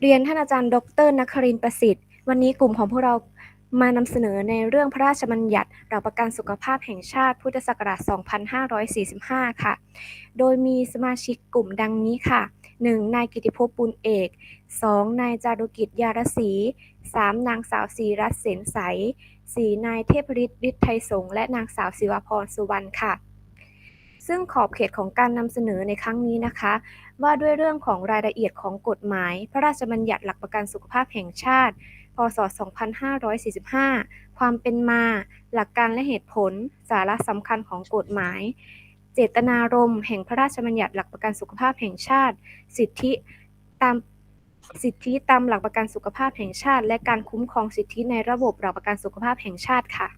เรียนท่านอาจารย์ ดรนครินทร์ประสิทธิ์ วันนี้กลุ่มของพวกเรามานำเสนอในเรื่องพระราชบัญญัติหลักประกันสุขภาพแห่งชาติพุทธศักราช 2545 ค่ะ โดยมีสมาชิกกลุ่มดังนี้ค่ะ 1. นายกิติภพบุญเอก 2. นายจารุกิจยารศรี 3. นางสาวศรีรัตน์เสนใส 4. นายเทพฤทธิ์ฤทธิ์ไทยสงฆ์และนางสาวศิวพรสุวรรณค่ะ ซึ่งขอบเขตของการนำเสนอในครั้งนี้นะคะ ว่าด้วยเรื่องของรายละเอียดของกฎหมาย พระราชบัญญัติหลักประกันสุขภาพแห่งชาติ พศ 2545 ความเป็นมา หลักการและเหตุผล สาระสำคัญของกฎหมาย เจตนารมณ์แห่งพระราชบัญญัติหลักประกันสุขภาพแห่งชาติ สิทธิตามสิทธิตามหลักประกันสุขภาพแห่งชาติ และการคุ้มครองสิทธิในระบบหลักประกันสุขภาพแห่งชาติค่ะ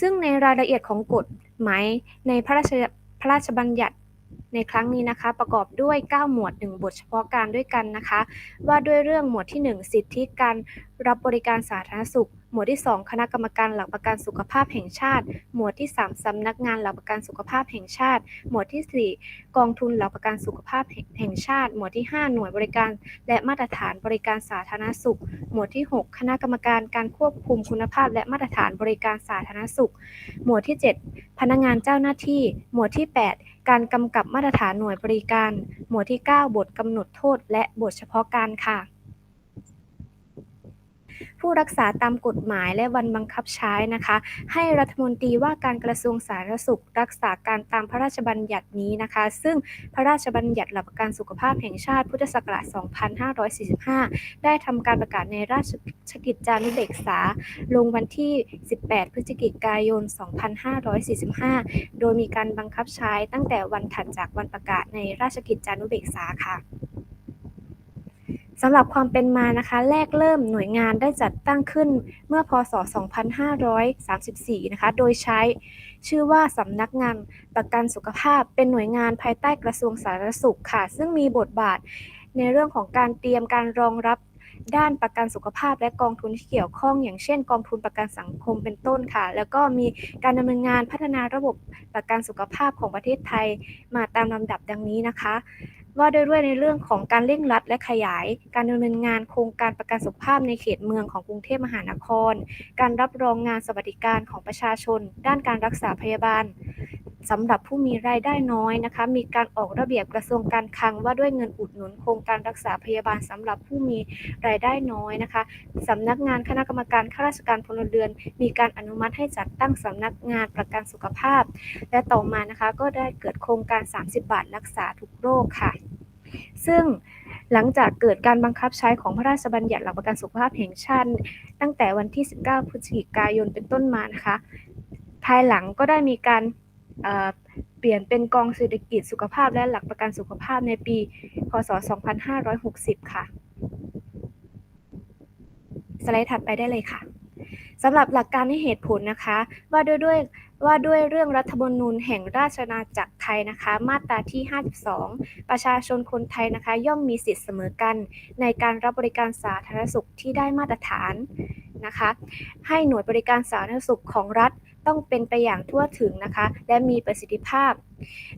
ซึ่งในรายละเอียดของกฎหมายในพระราชพระราชบัญญัติ ในครั้งนี้นะคะ ประกอบด้วย 9 หมวด 1 บทเฉพาะการด้วยกันนะคะ ว่าด้วยเรื่องหมวดที่ 1 สิทธิการรับบริการสาธารณสุข หมวดที่ 2 คณะกรรมการหลักประกันสุขภาพแห่งชาติ หมวดที่ 3สำนักงานหลักประกันสุขภาพแห่งชาติ หมวดที่ 4 กองทุนหลักประกันสุขภาพแห่งชาติ หมวดที่ 5 หน่วยบริการ และมาตรฐานบริการสาธารณสุข หมวดที่ 6 คณะกรรมการการควบคุมคุณภาพ และมาตรฐานบริการสาธารณสุข หมวดที่ 7 พนักงานเจ้าหน้าที่ หมวดที่ 8 การกำกับมาตรฐานหน่วยบริการ หมวดที่ 9 บทกำหนดโทษ และบทเฉพาะการค่ะ ผู้รักษาตามกฎหมายและวันบังคับใช้นะคะ ให้รัฐมนตรีว่าการกระทรวงสาธารณสุข รักษาการตามพระราชบัญญัตินี้นะคะ ซึ่งพระราชบัญญัติหลักประกันสุขภาพแห่งชาติพุทธศักราช 2545 ได้ทำการประกาศในราชกิจจานุเบกษา ลงวันที่ 18 พฤศจิกายน 2545 โดยมีการบังคับใช้ตั้งแต่วันถัดจากวันประกาศในราชกิจจานุเบกษาค่ะ สำหรับความเป็นมานะคะ แรกเริ่มหน่วยงานได้จัดตั้งขึ้นเมื่อพศ 2534 นะคะ โดยใช้ชื่อว่าสำนักงานประกันสุขภาพ เป็นหน่วยงานภายใต้กระทรวงสาธารณสุขค่ะ ซึ่งมีบทบาทในเรื่องของการเตรียมการรองรับด้านประกันสุขภาพและกองทุนที่เกี่ยวข้อง อย่างเช่น กองทุนประกันสังคมเป็นต้นค่ะ แล้วก็มีการดำเนินงานพัฒนาระบบประกันสุขภาพของประเทศไทย มาตามลำดับดังนี้นะคะ ว่าด้วยด้วยในเรื่องของการเร่งรัดและขยาย การดำเนินงานโครงการประกันสุขภาพในเขตเมืองของกรุงเทพมหานคร การรับรองงานสวัสดิการของประชาชน ด้านการรักษาพยาบาลสำหรับผู้มีรายได้น้อยนะคะ มีการออกระเบียบกระทรวงการคลังว่าด้วยเงินอุดหนุนโครงการรักษาพยาบาลสำหรับผู้มีรายได้น้อยนะคะสำนักงานคณะกรรมการข้าราชการพลเรือน มีการอนุมัติให้จัดตั้งสำนักงานประกันสุขภาพ และต่อมานะคะก็ได้เกิดโครงการ 30 บาทรักษาทุกโรคค่ะ ซึ่งหลังจากเกิดการบังคับใช้ของพระราชบัญญัติหลักประกันสุขภาพแห่งชาติ ตั้งแต่วันที่ 19 พฤศจิกายนเป็นต้นมานะคะ ภายหลังก็ได้มีการเปลี่ยนเป็นกองเศรษฐกิจสุขภาพและหลักประกันสุขภาพในปี พศ 2560 ค่ะ สไลด์ถัดไปได้เลยค่ะสำหรับหลักการให้เหตุผลนะคะ ว่าด้วยด้วย ว่าด้วยเรื่องรัฐธรรมนูญแห่งราชอาณาจักรไทยนะคะ มาตราที่ 52 ประชาชนคนไทยนะคะ ย่อมมีสิทธิเสมอกัน ในการรับบริการสาธารณสุขที่ได้มาตรฐานนะคะ ให้หน่วยบริการสาธารณสุขของรัฐ ต้องเป็นไปอย่างทั่วถึงนะคะ และมีประสิทธิภาพ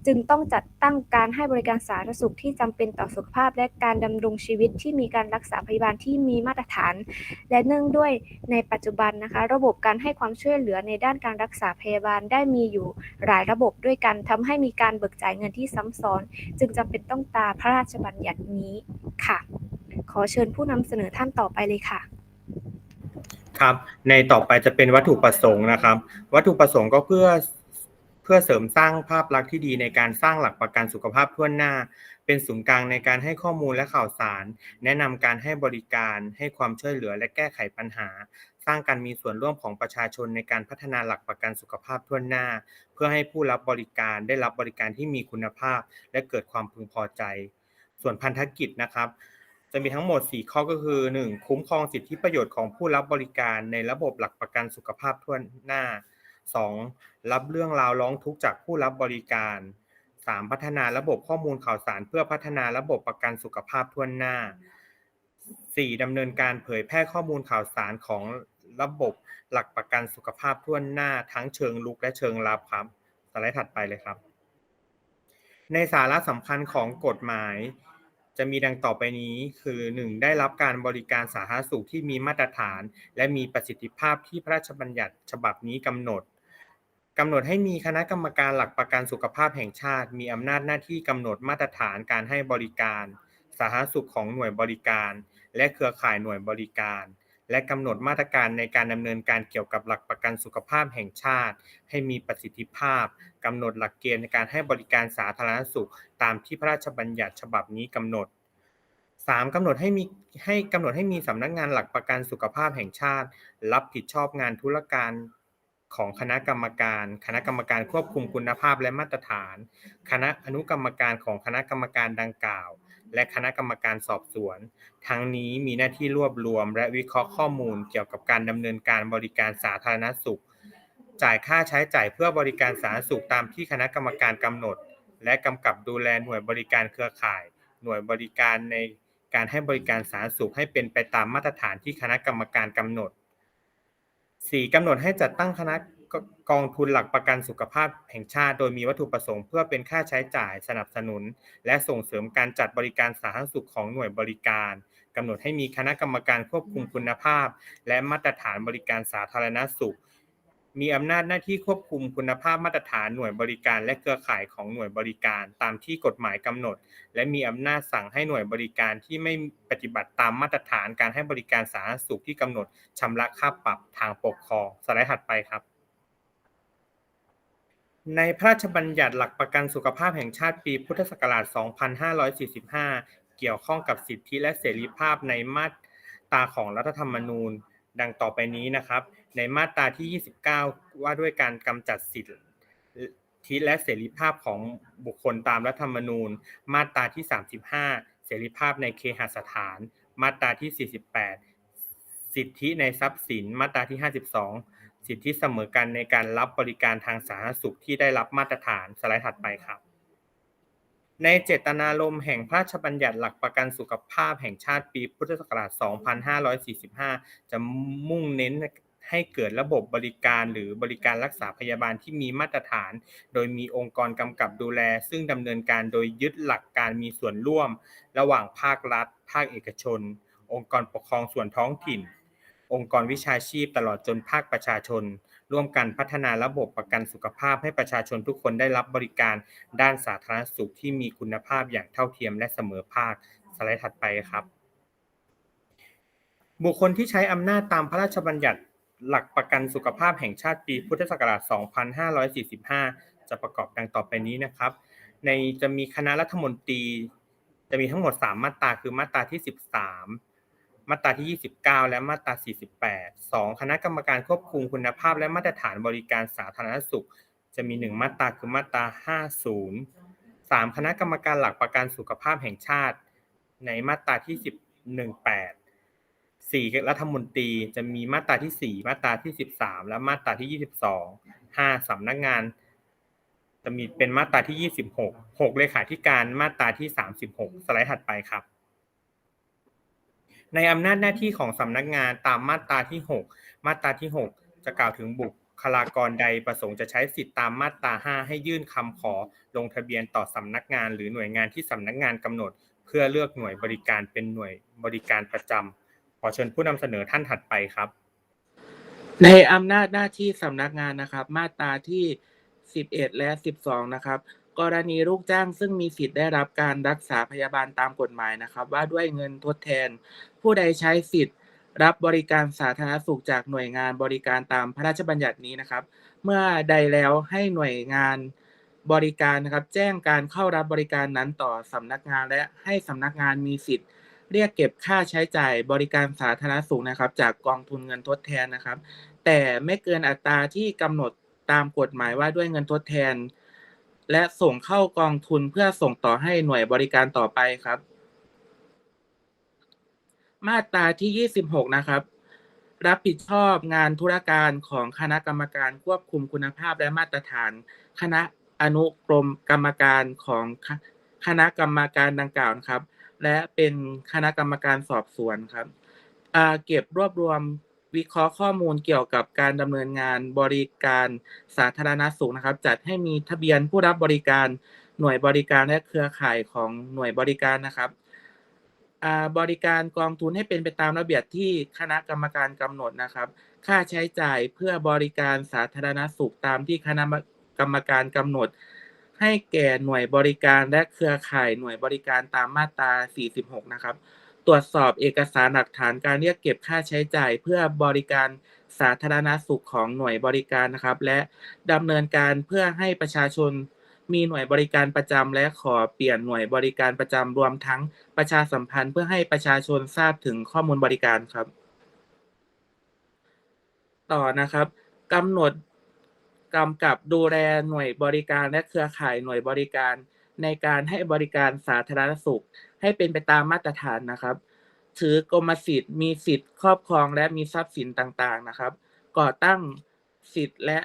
จึงต้องจัดตั้งการให้บริการสาธารณสุขที่จำเป็นต่อสุขภาพ และการดำรงชีวิตที่มีการรักษาพยาบาลที่มีมาตรฐาน และเนื่องด้วยในปัจจุบันนะคะ ระบบการให้ความช่วยเหลือในด้านการรักษาพยาบาลได้มีอยู่หลายระบบด้วยกันทำให้มีการเบิกจ่ายเงินที่ซ้ำซ้อน จึงจำเป็นต้องตาพระราชบัญญัตินี้ค่ะ ขอเชิญผู้นำเสนอท่านต่อไปเลยค่ะ ครับ ในต่อไปจะเป็นวัตถุประสงค์นะครับ วัตถุประสงค์ก็เพื่อเพื่อเสริมสร้างภาพลักษณ์ที่ดีในการสร้างหลักประกันสุขภาพทั่วหน้า เป็นศูนย์กลางในการให้ข้อมูลและข่าวสาร แนะนำการให้บริการ ให้ความช่วยเหลือและแก้ไขปัญหา สร้างการมีส่วนร่วมของประชาชนในการพัฒนาหลักประกันสุขภาพทั่วหน้า เพื่อให้ผู้รับบริการได้รับบริการที่มีคุณภาพ และเกิดความพึงพอใจ ส่วนพันธกิจนะครับ จะมีทั้งหมด 4 ข้อก็คือ 1. คุ้มครองสิทธิประโยชน์ของผู้รับบริการในระบบหลักประกันสุขภาพทั่วหน้า 2. รับเรื่องราวร้องทุกข์จากผู้รับบริการ 3. พัฒนาระบบข้อมูลข่าวสารเพื่อพัฒนาระบบประกันสุขภาพทั่วหน้า 4. ดำเนินการเผยแพร่ข้อมูลข่าวสารของระบบหลักประกันสุขภาพทั่วหน้า ทั้งเชิงลุกและเชิงลับครับสไลด์ถัดไปเลยครับ ในสาระสำคัญของกฎหมาย จะมีดังต่อไปนี้คือ 1. ได้รับการบริการสาธารณสุขที่มีมาตรฐาน และมีประสิทธิภาพที่พระราชบัญญัติฉบับนี้กำหนดกำหนดให้มีคณะกรรมการหลักประกันสุขภาพแห่งชาติ มีอำนาจหน้าที่กำหนดมาตรฐานการให้บริการ สาธารณสุขของหน่วยบริการ และเครือข่ายหน่วยบริการ และกำหนดมาตรการในการดำเนินการเกี่ยวกับหลักประกันสุขภาพแห่งชาติ ให้มีประสิทธิภาพกำหนดหลักเกณฑ์ในการให้บริการสาธารณสุข ตามที่พระราชบัญญัติฉบับนี้กำหนด 3. กำหนดให้มีให้กำหนดให้มีสำนักงานหลักประกันสุขภาพแห่งชาติ รับผิดชอบงานธุรการของคณะกรรมการ คณะกรรมการควบคุมคุณภาพและมาตรฐาน คณะอนุกรรมการของคณะกรรมการดังกล่าว และคณะกรรมการสอบสวน ทั้งนี้มีหน้าที่รวบรวม และวิเคราะห์ข้อมูลเกี่ยวกับการดำเนินการบริการสาธารณสุข จ่ายค่าใช้จ่ายเพื่อบริการสาธารณสุขตามที่คณะกรรมการกำหนด และกำกับดูแลหน่วยบริการเครือข่าย หน่วยบริการในการให้บริการสาธารณสุขให้เป็นไปตามมาตรฐานที่คณะกรรมการกำหนด 4. กำหนดให้จัดตั้งคณะ กองทุนหลักประกันสุขภาพแห่งชาติ โดยมีวัตถุประสงค์เพื่อเป็นค่าใช้จ่ายสนับสนุน และส่งเสริมการจัดบริการสาธารณสุขของหน่วยบริการกำหนดให้มีคณะกรรมการควบคุมคุณภาพ และมาตรฐานบริการสาธารณสุข มีอำนาจหน้าที่ควบคุมคุณภาพมาตรฐานหน่วยบริการ และเครือข่ายของหน่วยบริการ ตามที่กฎหมายกำหนด และมีอำนาจสั่งให้หน่วยบริการที่ไม่ปฏิบัติตามมาตรฐานการให้บริการสาธารณสุขที่กำหนดชำระค่าปรับทางปกครองสไลด์ถัดไปครับ ในพระราชบัญญัติหลักประกันสุขภาพแห่งชาติปีพุทธศักราช 2545 เกี่ยวข้องกับสิทธิและเสรีภาพในมาตราของรัฐธรรมนูญ ดังต่อไปนี้นะครับ ในมาตราที่ 29 ว่าด้วยการกำจัดสิทธิและเสรีภาพของบุคคลตามรัฐธรรมนูญ มาตราที่ 35 เสรีภาพในเคหสถาน มาตราที่ 48 สิทธิในทรัพย์สิน มาตราที่ 52 สิทธิเสมอกันในการรับบริการทางสาธารณสุขที่ได้รับมาตรฐานสไลด์ถัดไปครับ ในเจตนารมณ์แห่งพระราชบัญญัติหลักประกันสุขภาพแห่งชาติปีพุทธศักราช 2545 จะมุ่งเน้นให้เกิดระบบบริการหรือบริการรักษาพยาบาลที่มีมาตรฐาน โดยมีองค์กรกำกับดูแล ซึ่งดำเนินการโดยยึดหลักการมีส่วนร่วม ระหว่างภาครัฐ ภาคเอกชน องค์กรปกครองส่วนท้องถิ่น องค์กรวิชาชีพตลอดจนภาคประชาชน ร่วมกันพัฒนาระบบประกันสุขภาพให้ประชาชนทุกคนได้รับบริการด้านสาธารณสุขที่มีคุณภาพอย่างเท่าเทียมและเสมอภาคสไลด์ถัดไปครับ บุคคลที่ใช้อำนาจตามพระราชบัญญัติหลักประกันสุขภาพแห่งชาติปีพุทธศักราช 2545 จะประกอบดังต่อไปนี้นะครับ ในจะมีคณะรัฐมนตรี จะมีทั้งหมด 3 มาตราคือมาตราที่ 13 มาตราที่ 29 และมาตรา 48 2 คณะกรรมการควบคุมคุณภาพและมาตรฐานบริการสาธารณสุข จะมี 1 มาตราคือมาตรา 50 3 คณะกรรมการหลักประกันสุขภาพแห่งชาติ ในมาตราที่ 11.8 4รัฐมนตรีจะมีมาตราที่ 4 มาตราที่ 13 และมาตราที่ 22 5สำนักงาน จะมีเป็นมาตราที่ 26 6เลขาธิการมาตราที่ 36 สไลด์ถัดไปครับ ในอำนาจหน้าที่ของสำนักงานตามมาตราที่ 6 มาตราที่ 6 จะกล่าวถึงบุคลากรใดประสงค์จะใช้สิทธิตามมาตรา 5 ให้ยื่นคำขอลงทะเบียนต่อสำนักงาน หรือหน่วยงานที่สำนักงานกำหนด เพื่อเลือกหน่วยบริการเป็นหน่วยบริการประจำขอเชิญผู้นำเสนอท่านถัดไปครับ ในอำนาจหน้าที่สำนักงานนะครับ มาตราที่ 11 และ 12 นะครับ กรณีลูกจ้างซึ่งมีสิทธิ์ได้รับการรักษาพยาบาลตามกฎหมายนะครับ ว่าด้วยเงินทดแทน ผู้ใดใช้สิทธิ์ รับบริการสาธารณสุขจากหน่วยงานบริการตามพระราชบัญญัตินี้นะครับ เมื่อใดแล้วให้หน่วยงานบริการนะครับ แจ้งการเข้ารับบริการนั้นต่อสำนักงานและให้สำนักงานมีสิทธิ์ เรียกเก็บค่าใช้จ่ายบริการสาธารณสุขนะครับ จากกองทุนเงินทดแทนนะครับ แต่ไม่เกินอัตราที่กำหนดตามกฎหมายว่าด้วยเงินทดแทน และส่งเข้ากองทุนเพื่อส่งต่อให้หน่วยบริการต่อไปครับ มาตราที่ 26 นะครับ รับผิดชอบงานธุรการของคณะกรรมการควบคุมคุณภาพและมาตรฐาน คณะอนุกรมกรรมการของคณะกรรมการดังกล่าวนะครับ และเป็นคณะกรรมการสอบสวนครับเก็บรวบรวม วิเคราะห์ข้อมูลเกี่ยวกับการดำเนินงานบริการสาธารณสุขนะครับ จัดให้มีทะเบียนผู้รับบริการหน่วยบริการและเครือข่ายของหน่วยบริการนะครับบริการกองทุนให้เป็นไปตามระเบียบที่คณะกรรมการกำหนดนะครับ ค่าใช้จ่ายเพื่อบริการสาธารณสุขตามที่คณะกรรมการกำหนด ให้แก่หน่วยบริการและเครือข่ายหน่วยบริการตามมาตรา 46 นะครับ ตรวจสอบเอกสารหลักฐานการเรียกเก็บค่าใช้จ่าย เพื่อบริการสาธารณสุขของหน่วยบริการนะครับ และดำเนินการเพื่อให้ประชาชนมีหน่วยบริการประจำและขอเปลี่ยนหน่วยบริการประจำรวมทั้งประชาสัมพันธ์เพื่อให้ประชาชนทราบถึงข้อมูลบริการครับ ต่อนะครับกำหนดกำกับดูแลหน่วยบริการและเครือข่ายหน่วยบริการในการให้บริการสาธารณสุข ให้เป็นไปตามมาตรฐานนะครับ ถือกรมสิทธิ์มีสิทธิ์ครอบครองและมีทรัพย์สินต่างๆนะครับ ก่อตั้งสิทธิ์และ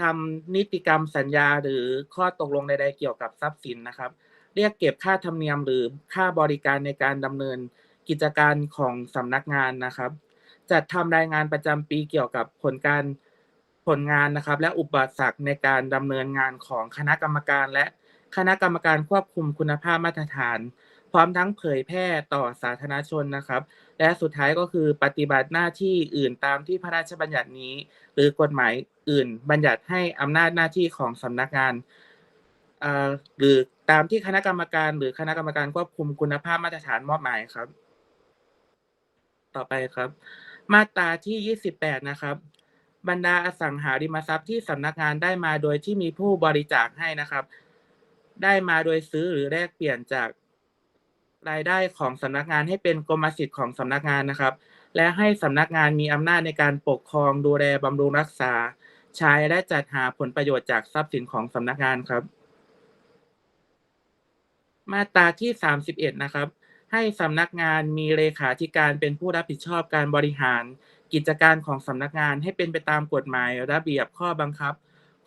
ทำนิติกรรมสัญญาหรือข้อตกลงใดๆเกี่ยวกับทรัพย์สินนะครับ เรียกเก็บค่าธรรมเนียมหรือค่าบริการในการดำเนินกิจการของสำนักงานนะครับ จัดทำรายงานประจำปีเกี่ยวกับผลการผลงานนะครับ และอุปสรรคในการดำเนินงานของคณะกรรมการ และคณะกรรมการควบคุมคุณภาพมาตรฐาน พร้อมทั้งเผยแพร่ต่อสาธารณชนนะครับ และสุดท้ายก็คือปฏิบัติหน้าที่อื่นตามที่พระราชบัญญัตินี้ หรือกฎหมายอื่น บัญญัติให้อำนาจหน้าที่ของสำนักงานหรือตามที่คณะกรรมการ หรือคณะกรรมการควบคุมคุณภาพมาตรฐานมอบหมายครับ ต่อไปครับ มาตราที่ 28 นะครับ บรรดาอสังหาริมทรัพย์ที่สำนักงานได้มาโดยที่มีผู้บริจาคให้นะครับ ได้มาโดยซื้อหรือแลกเปลี่ยนจาก รายได้ของสำนักงานให้เป็นกรมสิทธิ์ของสำนักงานนะครับ และให้สำนักงานมีอำนาจในการปกครองดูแลบำรุงรักษา ใช้และจัดหาผลประโยชน์จากทรัพย์สินของสำนักงานครับ มาตราที่ 31 นะครับ ให้สำนักงานมีเลขาธิการเป็นผู้รับผิดชอบการบริหาร กิจการของสำนักงานให้เป็นไปตามกฎหมายระเบียบข้อบังคับ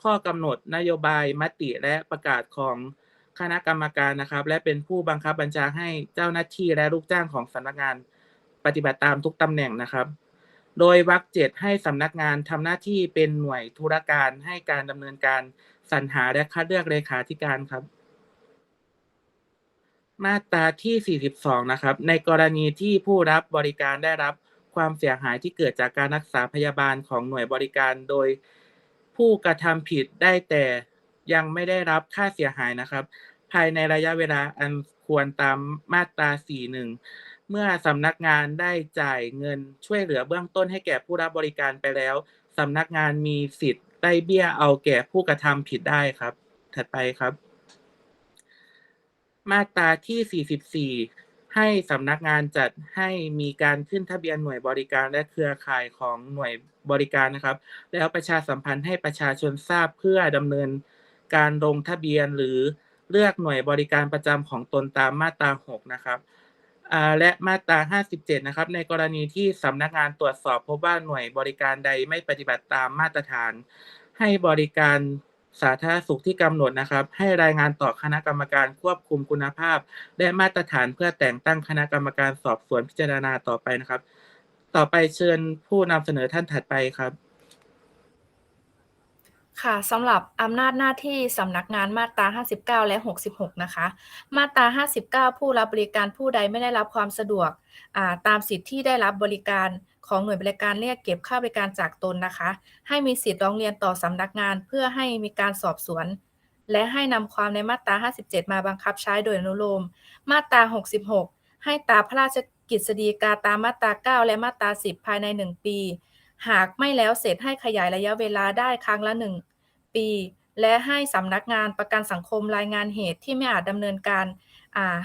ข้อกำหนดนโยบายมติและประกาศของ คณะกรรมการนะครับ และเป็นผู้บังคับบัญชาให้เจ้าหน้าที่และลูกจ้างของสำนักงาน ปฏิบัติตามทุกตำแหน่งนะครับ โดยวรรคเจ็ดให้สำนักงานทำหน้าที่เป็นหน่วยธุรการให้การดำเนินการสรรหาและคัดเลือกเลขาธิการครับมาตราที่ 42 นะครับ ในกรณีที่ผู้รับบริการได้รับความเสียหายที่เกิดจากการรักษาพยาบาลของหน่วยบริการโดยผู้กระทำผิดได้แต่ยังไม่ได้รับค่าเสียหายนะครับ ภายในระยะเวลาอันควรตามมาตรา 41 เมื่อสำนักงานได้จ่ายเงินช่วยเหลือเบื้องต้นให้แก่ผู้รับบริการไปแล้วสำนักงานมีสิทธิ์ได้เบี้ยเอาแก่ผู้กระทำผิดได้ครับ ถัดไปครับ มาตราที่ 44 ให้สำนักงานจัดให้มีการขึ้นทะเบียนหน่วยบริการและเครือข่ายของหน่วยบริการนะครับ แล้วประชาสัมพันธ์ให้ประชาชนทราบเพื่อดำเนินการลงทะเบียนหรือ เลือกหน่วยบริการประจำของตนตามมาตรา 6 นะครับและมาตรา 57 นะครับ ในกรณีที่สำนักงานตรวจสอบ พบว่าหน่วยบริการใดไม่ปฏิบัติตามมาตรฐาน ให้บริการสาธารณสุขที่กำหนดนะครับ ให้รายงานต่อคณะกรรมการควบคุมคุณภาพ และมาตรฐานเพื่อแต่งตั้งคณะกรรมการสอบสวนพิจารณาต่อไปนะครับ ต่อไปเชิญผู้นำเสนอท่านถัดไปครับ ค่ะสำหรับอำนาจหน้าที่สำนักงานมาตรา 59 และ 66 นะคะ มาตรา 59 ผู้รับบริการผู้ใดไม่ได้รับความสะดวกตามสิทธิที่ได้รับบริการของหน่วยบริการเรียกเก็บค่าบริการจากตนนะคะ ให้มีสิทธิ์ร้องเรียนต่อสำนักงานเพื่อให้มีการสอบสวน และให้นำความในมาตรา 57 มาบังคับใช้โดยอนุโลม มาตรา 66 ให้ตาพระราชกฤษฎีกาตามมาตรา 9 และมาตรา 10 ภายใน 1 ปี หากไม่แล้วเสร็จให้ขยายระยะเวลาได้ครั้งละ 1 ปี และให้สำนักงานประกันสังคมรายงานเหตุที่ไม่อาจดำเนินการ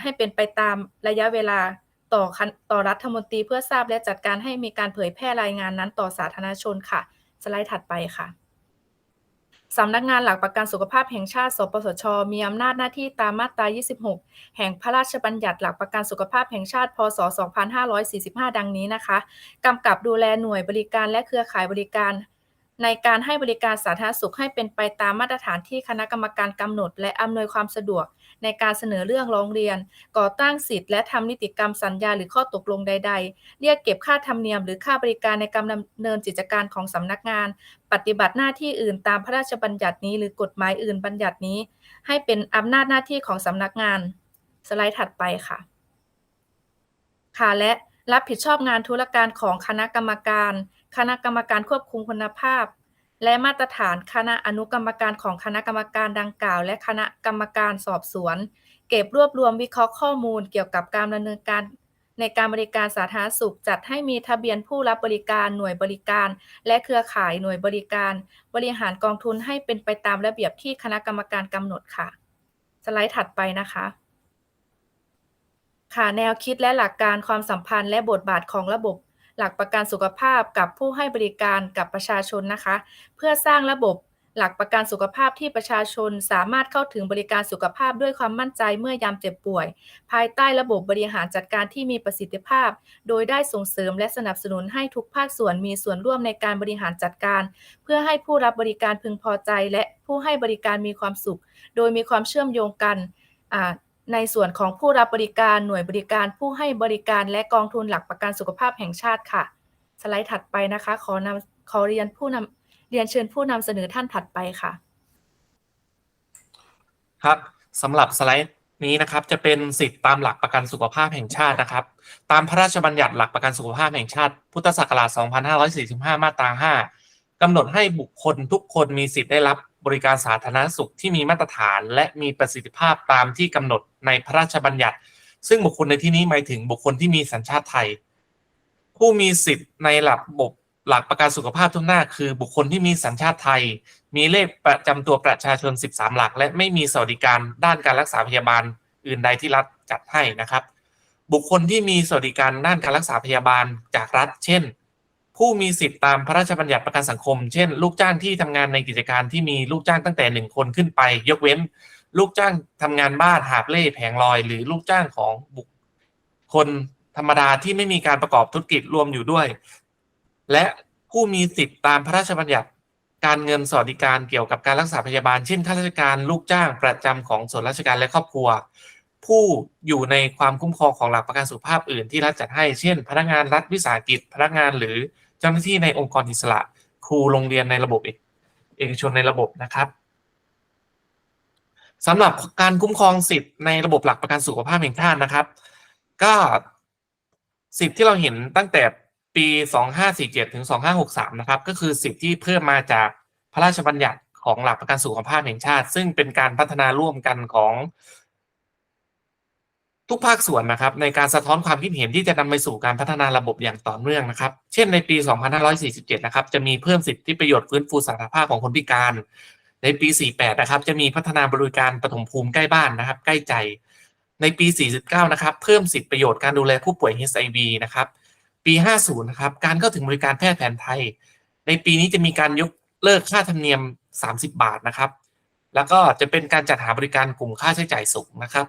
ให้เป็นไปตามระยะเวลาต่อต่อรัฐมนตรีเพื่อทราบและจัดการให้มีการเผยแพร่รายงานนั้นต่อสาธารณชนค่ะ สไลด์ถัดไปค่ะสำนักงานหลักประกันสุขภาพแห่งชาติ สปสช มีอำนาจหน้าที่ตามมาตรา 26 แห่งพระราชบัญญัติหลักประกันสุขภาพแห่งชาติ พศ 2545 ดังนี้นะคะ กำกับดูแลหน่วยบริการและเครือข่ายบริการ ในการให้บริการสาธารณสุขให้เป็นไปตามมาตรฐานที่คณะกรรมการกำหนด และอำนวยความสะดวก ในการเสนอเรื่องร้องเรียน ก่อตั้งสิทธิ์และทำนิติกรรมสัญญาหรือข้อตกลงใด ๆ เรียกเก็บค่าธรรมเนียมหรือค่าบริการในการดำเนินกิจการของสำนักงาน ปฏิบัติหน้าที่อื่นตามพระราชบัญญัตินี้ หรือกฎหมายอื่นบัญญัตินี้ ให้เป็นอำนาจหน้าที่ของสำนักงาน สไลด์ถัดไปค่ะ ค่ะและรับผิดชอบงานธุรการของคณะกรรมการ คณะกรรมการควบคุมคุณภาพ และมาตรฐานคณะอนุกรรมการของคณะกรรมการดังกล่าว และคณะกรรมการสอบสวน เก็บรวบรวมวิเคราะห์ข้อมูลเกี่ยวกับการดำเนินการในการบริการสาธารณสุข จัดให้มีทะเบียนผู้รับบริการหน่วยบริการ และเครือข่ายหน่วยบริการ บริหารกองทุนให้เป็นไปตามระเบียบที่คณะกรรมการกำหนดค่ะ สไลด์ถัดไปนะคะ ค่ะแนวคิดและหลักการความสัมพันธ์และบทบาทของระบบ หลักประกันสุขภาพกับผู้ให้บริการกับประชาชนนะคะ เพื่อสร้างระบบหลักประกันสุขภาพที่ประชาชนสามารถเข้าถึงบริการสุขภาพด้วยความมั่นใจเมื่อยามเจ็บป่วย ภายใต้ระบบบริหารจัดการที่มีประสิทธิภาพ โดยได้ส่งเสริมและสนับสนุนให้ทุกภาคส่วนมีส่วนร่วมในการบริหารจัดการ เพื่อให้ผู้รับบริการพึงพอใจ และผู้ให้บริการมีความสุข โดยมีความเชื่อมโยงกันอ่า ในส่วนของผู้รับบริการหน่วยบริการผู้ให้บริการและกองทุนหลักประกันสุขภาพแห่งชาติค่ะ สไลด์ถัดไปนะคะ ขอนำขอเรียนผู้นำเรียนเชิญผู้นำเสนอท่านถัดไปค่ะ ครับสำหรับสไลด์นี้นะครับจะเป็นสิทธิตามหลักประกันสุขภาพแห่งชาตินะครับ ตามพระราชบัญญัติหลักประกันสุขภาพแห่งชาติ พุทธศักราช 2545 มาตรา 5กำหนดให้บุคคลทุกคนมีสิทธิ์ได้รับ บริการสาธารณสุขที่มีมาตรฐานและมีประสิทธิภาพตามที่กำหนดในพระราชบัญญัติ ซึ่งบุคคลในที่นี้หมายถึงบุคคลที่มีสัญชาติไทย ผู้มีสิทธิ์ในหลักบบหลักประกันสุขภาพทุกหน้า คือบุคคลที่มีสัญชาติไทย มีเลขประจำตัวประชาชน 13 หลัก และไม่มีสวัสดิการด้านการรักษาพยาบาลอื่นใดที่รัฐจัดให้นะครับ บุคคลที่มีสวัสดิการด้านการรักษาพยาบาลจากรัฐ เช่น ผู้มีสิทธิ์ตามพระราชบัญญัติประกันสังคม เช่น ลูกจ้างที่ทำงานในกิจการที่มีลูกจ้างตั้งแต่หนึ่งคนขึ้นไป ยกเว้น ลูกจ้างทำงานบ้านหาบเล่แผงลอย หรือลูกจ้างของบุคคลธรรมดาที่ไม่มีการประกอบธุรกิจรวมอยู่ด้วย และผู้มีสิทธิ์ตามพระราชบัญญัติการเงินสวัสดิการเกี่ยวกับการรักษาพยาบาล เช่นข้าราชการลูกจ้างประจำของส่วนราชการและครอบครัว ผู้อยู่ในความคุ้มครองของหลักประกันสุขภาพอื่นที่รัฐจัดให้ เช่น พนักงานรัฐวิสาหกิจ พนักงานหรือ เจ้าหน้าที่ในองค์กรอิสระ ครูโรงเรียนในระบบเอกเอกชนในระบบนะครับสำหรับการคุ้มครองสิทธิ์ในระบบหลักประกันสุขภาพแห่งชาตินะครับ ก็สิทธิ์ที่เราเห็นตั้งแต่ปี 2547 ถึง 2563 นะครับ ก็คือสิทธิ์ที่เพิ่มมาจากพระราชบัญญัติของหลักประกันสุขภาพแห่งชาติ ซึ่งเป็นการพัฒนาร่วมกันของ ทุกภาคส่วนนะครับในการสะท้อนความคิดเห็นที่จะนำไปสู่การพัฒนาระบบอย่างต่อเนื่องนะครับ เช่นในปี 2547 นะครับจะมีเพิ่มสิทธิประโยชน์ฟื้นฟูสถานภาพของคนพิการ ในปี 48 นะครับจะมีพัฒนาบริการปฐมภูมิใกล้บ้านนะครับ ใกล้ใจ ในปี 49 นะครับเพิ่มสิทธิประโยชน์การดูแลผู้ป่วย HIV นะครับปี 50 นะครับการเข้าถึงบริการแพทย์แผนไทย ในปีนี้จะมีการยกเลิกค่าธรรมเนียม 30 บาทนะครับ แล้วก็จะเป็นการจัดหาบริการกลุ่มค่าใช้จ่ายสูงนะครับ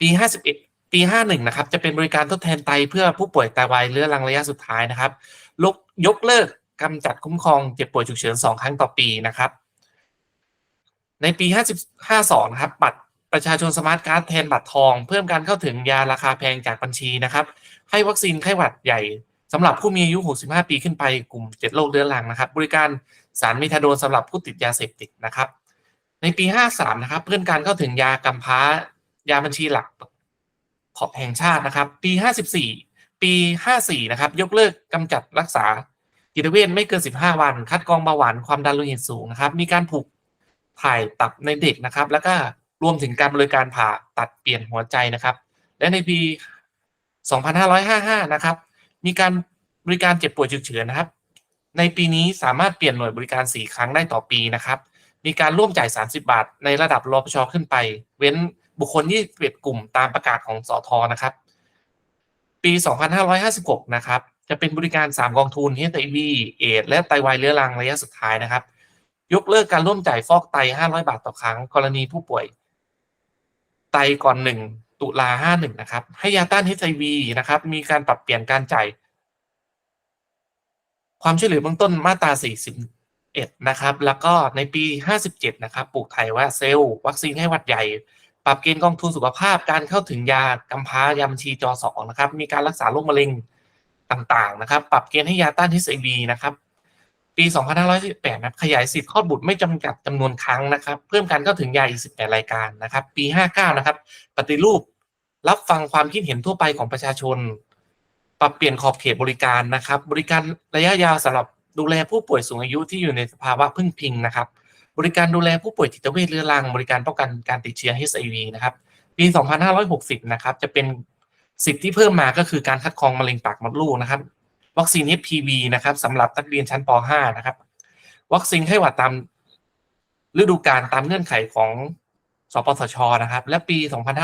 ปี51ปี51นะครับจะเป็นบริการทดแทนไตเพื่อผู้ป่วยไตวายเรื้อรังระยะสุดท้ายนะครับลกยกเลิกกำจัดคุ้มครองเจ็บป่วยฉุกเฉิน 2 ครั้งต่อปีนะครับ ในปี 50 52นะครับบัตรประชาชนสมาร์ทการ์ดแทนบัตรทอง เพิ่มการเข้าถึงยาราคาแพงจากบัญชีนะครับ ให้วัคซีนไข้หวัดใหญ่สำหรับผู้มีอายุ 65 ปีขึ้นไปกลุ่ม 7 โรคเรื้อรังนะครับ บริการสารเมทาโดนสำหรับผู้ติดยาเสพติดนะครับ ในปี 53 นะครับ เพื่อการเข้าถึงยากำพร้า ยาบัญชีหลักของแห่งชาตินะครับ ปี 54 ปี 54 นะครับ ยกเลิกกำจัดรักษาจิตเวชไม่เกิน 15 วัน คัดกรองเบาหวานความดันโลหิตสูงนะครับ มีการผูกถ่ายตับในเด็กนะครับ แล้วก็รวมถึงการบริการผ่าตัดเปลี่ยนหัวใจนะครับ และในปี 2555 นะครับ มีการบริการเจ็บป่วยฉุกเฉินนะครับ ในปีนี้สามารถเปลี่ยนหน่วยบริการ 4 ครั้งได้ต่อปีนะครับ มีการร่วมจ่าย 30 บาท ในระดับรปชขึ้นไป เว้น บุคคลที่เปลี่ยนกลุ่มตามประกาศของสอทนะครับ ปี 2556 นะครับ จะเป็นบริการ 3 กองทุน HIV เอดและไตวายเรื้อรังระยะสุดท้ายนะครับ ยกเลิกการร่วมจ่ายฟอกไต 500 บาทต่อครั้ง กรณีผู้ป่วย ไตก่อน 1 ตุลา 51 นะครับ ให้ยาต้าน HIV นะครับ มีการปรับเปลี่ยนการจ่ายความช่วยเหลือเบื้องต้นมาตรา 41 นะครับ แล้วก็ในปี 57 นะครับ ปลูกไถ่ว่าเซลล์วัคซีนให้หวัดใหญ่ ปรับเกณฑ์กองทุนสุขภาพ การเข้าถึงยากำพร้ายาบัญชีจอสองนะครับ มีการรักษาโรคมะเร็งต่างๆนะครับ ปรับเกณฑ์ให้ยาต้าน HIV นะครับ ปี 2518นะขยายสิทธิ์คลอดบุตรไม่จำกัดจำนวนครั้งนะครับ เพิ่มการเข้าถึงยาอีก 18 รายการนะครับ ปี 59 นะครับ ปฏิรูป รับฟังความคิดเห็นทั่วไปของประชาชน ปรับเปลี่ยนขอบเขตบริการนะครับ บริการระยะยาวสำหรับดูแลผู้ป่วยสูงอายุที่อยู่ในสภาวะพึ่งพิงนะครับ บริการดูแลผู้ป่วยจิตเวชเรื้อรัง บริการป้องกันการติดเชื้อ HIV นะครับ ปี 2560 นะครับ จะเป็นสิทธิ์ที่เพิ่มมาก็คือการคัดกรองมะเร็งปากมดลูกนะครับ วัคซีน HPV นะครับสำหรับนักเรียนชั้นป .5 นะครับ วัคซีนไข้หวัดตามฤดูกาลตามเงื่อนไขของสปสชนะครับ และปี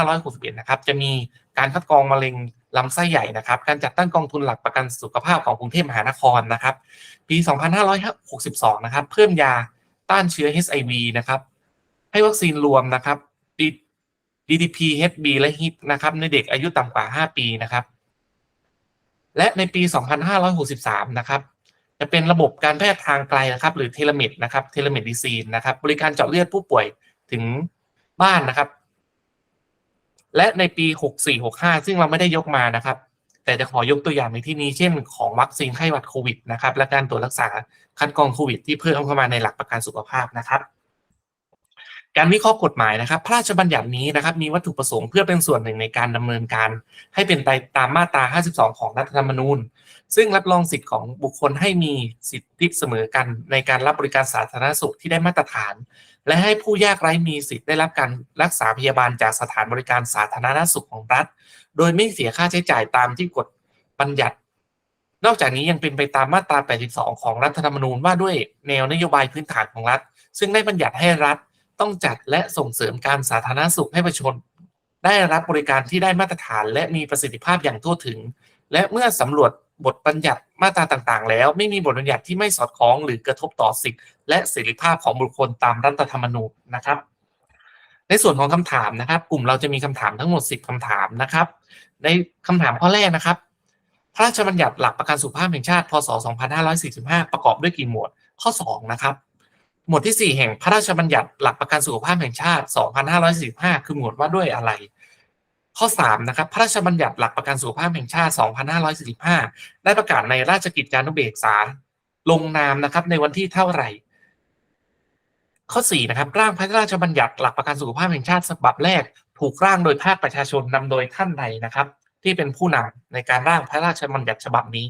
2561 นะครับ จะมีการคัดกรองมะเร็งลำไส้ใหญ่นะครับ การจัดตั้งกองทุนหลักประกันสุขภาพของกรุงเทพมหานครนะครับ ปี 2562 นะครับ เพิ่มยา ต้านเชื้อ HIV นะครับ ให้วัคซีนรวมนะครับ DDP HB และ HIP นะครับ ในเด็กอายุต่ำกว่า 5 ปีนะครับ และในปี 2563 นะครับ จะเป็นระบบการแพทย์ทางไกลนะครับ หรือเทเลเมดนะครับเทเลเมดิซีนนะครับ บริการเจาะเลือดผู้ป่วยถึงบ้านนะครับ และในปี 64-65 ซึ่งเราไม่ได้ยกมานะครับ แต่จะขอยกตัวอย่างในที่นี้เช่นของวัคซีนไข้หวัดโควิดนะครับและการตรวจรักษาคัดกรองโควิด ที่เพิ่มเข้ามาในหลักประกันสุขภาพนะครับ การวิเคราะห์กฎหมายนะครับ พระราชบัญญัตินี้นะครับมีวัตถุประสงค์เพื่อเป็นส่วนหนึ่งในการดำเนินการ ให้เป็นไปตามมาตรา 52 ของรัฐธรรมนูญ ซึ่งรับรองสิทธิ์ของบุคคลให้มีสิทธิเสมอกัน ในการรับบริการสาธารณสุขที่ได้มาตรฐาน และให้ผู้ยากไร้มีสิทธิ์ได้รับการรักษาพยาบาลจากสถานบริการสาธารณสุขของรัฐ โดยไม่เสียค่าใช้จ่ายตามที่กฎบัญญัติ นอกจากนี้ยังเป็นไปตามมาตรา 82 ของรัฐธรรมนูญว่าด้วยแนวนโยบายพื้นฐานของรัฐ ซึ่งได้บัญญัติให้รัฐต้องจัดและส่งเสริมการสาธารณสุขให้ประชาชนได้รับบริการที่ได้มาตรฐานและมีประสิทธิภาพอย่างทั่วถึง และเมื่อสำรวจบทบัญญัติมาตราต่างๆ แล้ว ไม่มีบทบัญญัติที่ไม่สอดคล้องหรือกระทบต่อสิทธิและเสรีภาพของบุคคลตามรัฐธรรมนูญนะครับ ในส่วนของคำถามนะครับ กลุ่มเราจะมีคำถามทั้งหมด 10คำถามนะครับ ในคำถามข้อแรกนะครับ พระราชบัญญัติหลักประกันสุขภาพแห่งชาติพศ 2545 ประกอบด้วยกี่หมวดข้อ 2 นะครับ หมวดที่ 4 แห่งพระราชบัญญัติหลักประกันสุขภาพแห่งชาติ 2545 คือหมวดว่าด้วยอะไร ข้อ 3 นะครับ พระราชบัญญัติหลักประกันสุขภาพแห่งชาติ 2545 ได้ประกาศในราชกิจจานุเบกษา ลงนามนะครับในวันที่เท่าไหร่ ข้อ4นะครับร่างพระราชบัญญัติหลักประกันสุขภาพแห่งชาติฉบับแรก ถูกร่างโดยภาคประชาชนนำโดยท่านใดนะครับ ที่เป็นผู้นำในการร่างพระราชบัญญัติฉบับนี้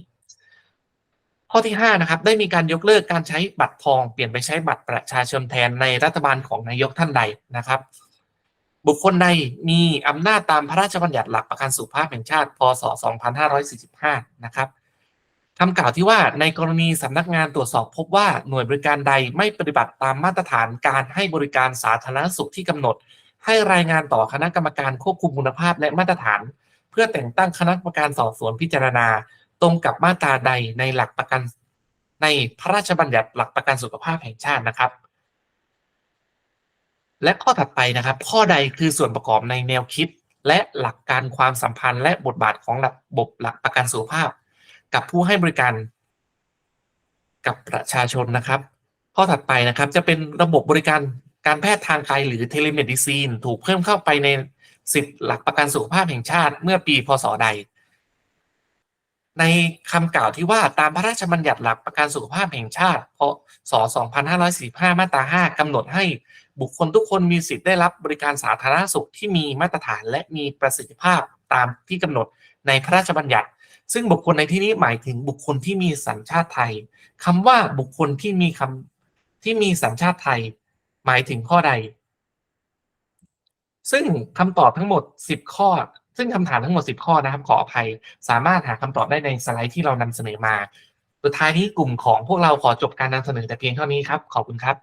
ข้อที่5นะครับได้มีการยกเลิกการใช้บัตรทองเปลี่ยนไปใช้บัตรประชาชนแทนในรัฐบาลของนายกท่านใดนะครับ บุคคลใดมีอำนาจตามพระราชบัญญัติหลักประกันสุขภาพแห่งชาติพศ2545นะครับ คำกล่าวที่ว่าในกรณีสำนักงานตรวจสอบพบว่าหน่วยบริการใดไม่ปฏิบัติตามมาตรฐานการให้บริการสาธารณสุขที่กำหนด ให้รายงานต่อคณะกรรมการควบคุมคุณภาพและมาตรฐาน เพื่อแต่งตั้งคณะกรรมการสอบสวนพิจารณา ตรงกับมาตราใดในหลักประกัน ในพระราชบัญญัติหลักประกันสุขภาพแห่งชาตินะครับ และข้อถัดไปนะครับ ข้อใดคือส่วนประกอบในแนวคิด และหลักการความสัมพันธ์และบทบาทของระบบหลักประกันสุขภาพ กับผู้ให้บริการ กับประชาชนนะครับ ข้อถัดไปนะครับจะเป็นระบบบริการการแพทย์ทางไกลหรือเทเลเมดิซีน ถูกเพิ่มเข้าไปในสิทธิหลักประกันสุขภาพแห่งชาติเมื่อปีพศใด ในคำกล่าวที่ว่าตามพระราชบัญญัติหลักประกันสุขภาพแห่งชาติพศ 2545 มาตรา 5กำหนดให้บุคคลทุกคนมีสิทธิ์ได้รับบริการสาธารณสุขที่มีมาตรฐานและมีประสิทธิภาพตามที่กำหนดในพระราชบัญญัติ ซึ่งบุคคลในที่นี้หมายถึงบุคคลที่มีสัญชาติไทยคำว่าบุคคลที่มีคำที่มีสัญชาติไทย หมายถึงข้อใด ซึ่งคำตอบทั้งหมด 10 ข้อ ซึ่งคำถามทั้งหมด 10 ข้อนะครับขออภัย สามารถหาคำตอบได้ในสไลด์ที่เรานำเสนอมา สุดท้ายนี้กลุ่มของพวกเราขอจบการนำเสนอแต่เพียงเท่านี้ครับ ขอบคุณครับ